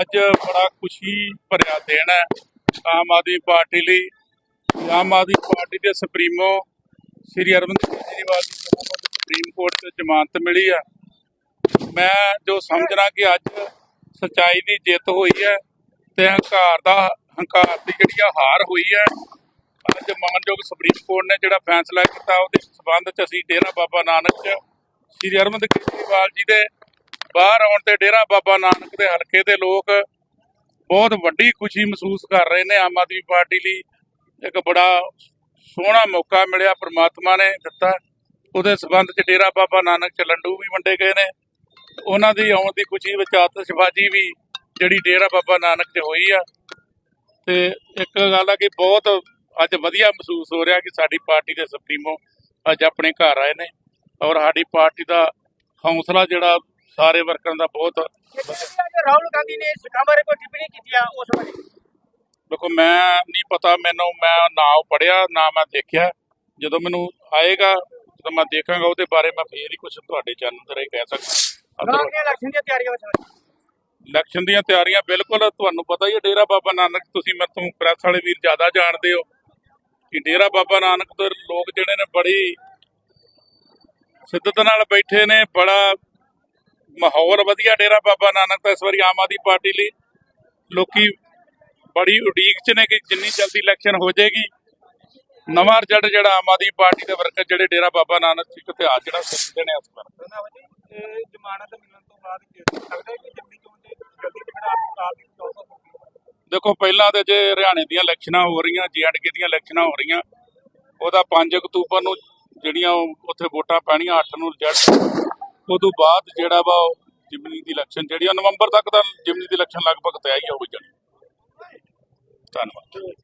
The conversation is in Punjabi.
ਅੱਜ ਬੜਾ ਖੁਸ਼ੀ ਭਰਿਆ ਦਿਨ ਹੈ। ਆਮ ਆਦਮੀ ਪਾਰਟੀ ਲਈ, ਆਮ ਆਦਮੀ ਪਾਰਟੀ ਦੇ supremo Shri Arvind Kejriwal ji supreme court 'ਚ ਜ਼ਮਾਨਤ ਮਿਲੀ ਆ ਮੈਂ ਜੋ ਸਮਝਣਾ ਕਿ ਅੱਜ ਸਚਾਈ ਦੀ ਜਿੱਤ ਹੋਈ ਹੈ ਤੇ ਹੰਕਾਰ ਦਾ, ਹੰਕਾਰ ਦੀ ਜਿਹੜੀ ਆ ਹਾਰ ਹੋਈ ਹੈ, ਅੱਜ ਮਾਨਯੋਗ ਸੁਪਰੀਮ ਕੋਰਟ ਨੇ ਜਿਹੜਾ ਫੈਸਲਾ ਕੀਤਾ, ਉਹਦੇ ਸਬੰਧ 'ਚ ਅਸੀਂ ਡੇਰਾ ਬਾਬਾ ਨਾਨਕ 'ਚ ਸ੍ਰੀ ਅਰਵਿੰਦ ਕੇਜਰੀਵਾਲ ਜੀ ਦੇ ਬਾਹਰ ਆਉਣ ਤੇ ਡੇਰਾ ਬਾਬਾ ਨਾਨਕ ਦੇ ਹਲਕੇ ਦੇ ਲੋਕ ਬਹੁਤ ਵੱਡੀ ਖੁਸ਼ੀ ਮਹਿਸੂਸ ਕਰ ਰਹੇ ਨੇ ਆਮ ਆਦਮੀ ਪਾਰਟੀ ਲਈ। ਇੱਕ ਬੜਾ ਸੋਹਣਾ ਮੌਕਾ ਮਿਲਿਆ, ਪ੍ਰਮਾਤਮਾ ਨੇ ਦਿੱਤਾ। ਉਹਦੇ ਸਬੰਧ 'ਚ ਡੇਰਾ ਬਾਬਾ ਨਾਨਕ 'ਚ ਲੰਡੂ ਵੀ ਵੰਡੇ ਗਏ ਨੇ। ਉਹਨਾਂ ਦੀ ਆਉਣ ਦੀ ਖੁਸ਼ੀ ਵਿੱਚ ਆਤਿਸ਼ਬਾਜ਼ੀ ਵੀ ਜਿਹੜੀ ਡੇਰਾ ਬਾਬਾ ਨਾਨਕ 'ਚ ਹੋਈ ਆ। ਤੇ ਇੱਕ ਗੱਲ ਆ ਕਿ ਬਹੁਤ ਅੱਜ ਵਧੀਆ ਮਹਿਸੂਸ ਹੋ ਰਿਹਾ ਕਿ ਸਾਡੀ ਪਾਰਟੀ ਦੇ ਸੁਪਰੀਮੋ ਅੱਜ ਆਪਣੇ ਘਰ ਆਏ ਨੇ ਔਰ ਸਾਡੀ ਪਾਰਟੀ ਦਾ ਹੌਸਲਾ ਜਿਹੜਾ ਸਾਰੇ ਵਰਕਰਾਂ ਦਾ ਬਹੁਤ ਰਾਹੁਲ ਗਾਂਧੀ ਨੇ ਸਿੱਖਾਂ ਬਾਰੇ ਕੋਈ ਟਿੱਪਣੀ ਕੀਤੀ ਆ ਉਸ ਬਾਰੇ? ਦੇਖੋ ਮੈਂ ਨਹੀਂ ਪਤਾ ਮੈਨੂੰ ਮੈਂ ਨਾ ਪੜਿਆ ਨਾ ਮੈਂ ਦੇਖਿਆ। ਜਦੋਂ ਮੈਨੂੰ ਆਏਗਾ ਜਦੋਂ ਮੈਂ ਦੇਖਾਂਗਾ ਉਹਦੇ ਬਾਰੇ ਮੈਂ ਫੇਰ ਹੀ ਕੁਝ ਤੁਹਾਡੇ ਚੈਨਲ ਤੇ ਰਹਿ ਕਹਿ ਸਕਦਾ। ਇਲੈਕਸ਼ਨ ਦੀਆਂ ਤਿਆਰੀਆਂ ਬਾਰੇ ਇਲੈਕਸ਼ਨ ਦੀਆਂ ਤਿਆਰੀਆਂ ਬਿਲਕੁਲ ਤੁਹਾਨੂੰ ਪਤਾ ਹੀ ਹੈ ਡੇਰਾ ਬਾਬਾ ਨਾਨਕ ਤੁਸੀਂ ਮੇਰੇ ਤੋਂ ਪ੍ਰੈਸ ਵਾਲੇ ਵੀਰ ਜ਼ਿਆਦਾ ਜਾਣਦੇ ਹੋ ਕਿ ਡੇਰਾ ਬਾਬਾ ਨਾਨਕ ਤੋਂ ਲੋਕ ਜਿਹੜੇ ਨੇ ਬੜੀ ਸਿੱਧਤ ਨਾਲ ਬੈਠੇ ਨੇ ਬੜਾ ਮਾਹੌਲ ਵਧੀਆ ਡੇਰਾ ਬਾਬਾ ਨਾਨਕ ਦਾ ਇਸ ਵਾਰੀ ਆਮ ਆਦਮੀ ਪਾਰਟੀ ਲਈ। ਲੋਕੀ ਬੜੀ ਉਡੀਕ ਚ ਨੇ ਕਿ ਜਿੰਨੀ ਜਲਦੀ ਇਲੈਕਸ਼ਨ ਹੋ ਜਾਏਗੀ। ਨਵਾਂ ਰਿਜ਼ਲਟ ਜਿਹੜਾ ਆਮ ਆਦਮੀ ਪਾਰਟੀ ਦੇ ਵਰਕਰ ਜਿਹੜੇ ਡੇਰਾ ਬਾਬਾ ਨਾਨਕ ਚ ਇੱਕ ਇਤਿਹਾਸ ਜਿਹੜਾ ਸਿੱਖਦੇ ਨੇ ਇਸ ਵਾਰ। ਜ਼ਮਾਨਤ ਮਿਲਣ ਤੋਂ ਬਾਅਦ ਲੱਗਦਾ ਕਿ ਜਲਦੀ ਤੋਂ ਜਲਦੀ ਜਿਹੜਾ ਆਪ ਦੀ ਦੇਖੋ, ਪਹਿਲਾਂ ਤੇ ਜੇ ਹਰਿਆਣੇ ਦੀਆਂ ਇਲੈਕਸ਼ਨਾਂ ਹੋ ਰਹੀਆਂ ਜੀਐਂਡਕੇ ਦੀਆਂ ਇਲੈਕਸ਼ਨਾਂ ਹੋ ਰਹੀਆਂ, ਉਹਦਾ 5 ਅਕਤੂਬਰ ਨੂੰ ਜਿਹੜੀਆਂ ਉੱਥੇ ਵੋਟਾਂ ਪੈਣੀਆਂ 8 ਨੂੰ ਰਿਜ਼ਲਟ ਉਦੋਂ ਬਾਅਦ ਜਿਹੜਾ ਵਾ ਉਹ ਜਿਮਨੀ ਦੀ ਇਲੈਕਸ਼ਨ ਜਿਹੜੀ ਆ, ਨਵੰਬਰ ਤੱਕ ਤਾਂ ਜਿਮਨੀ ਦੀ ਇਲੈਕਸ਼ਨ ਲਗਭਗ ਤੈਅ ਹੀ ਹੋ ਜਾਣੀ। ਧੰਨਵਾਦ।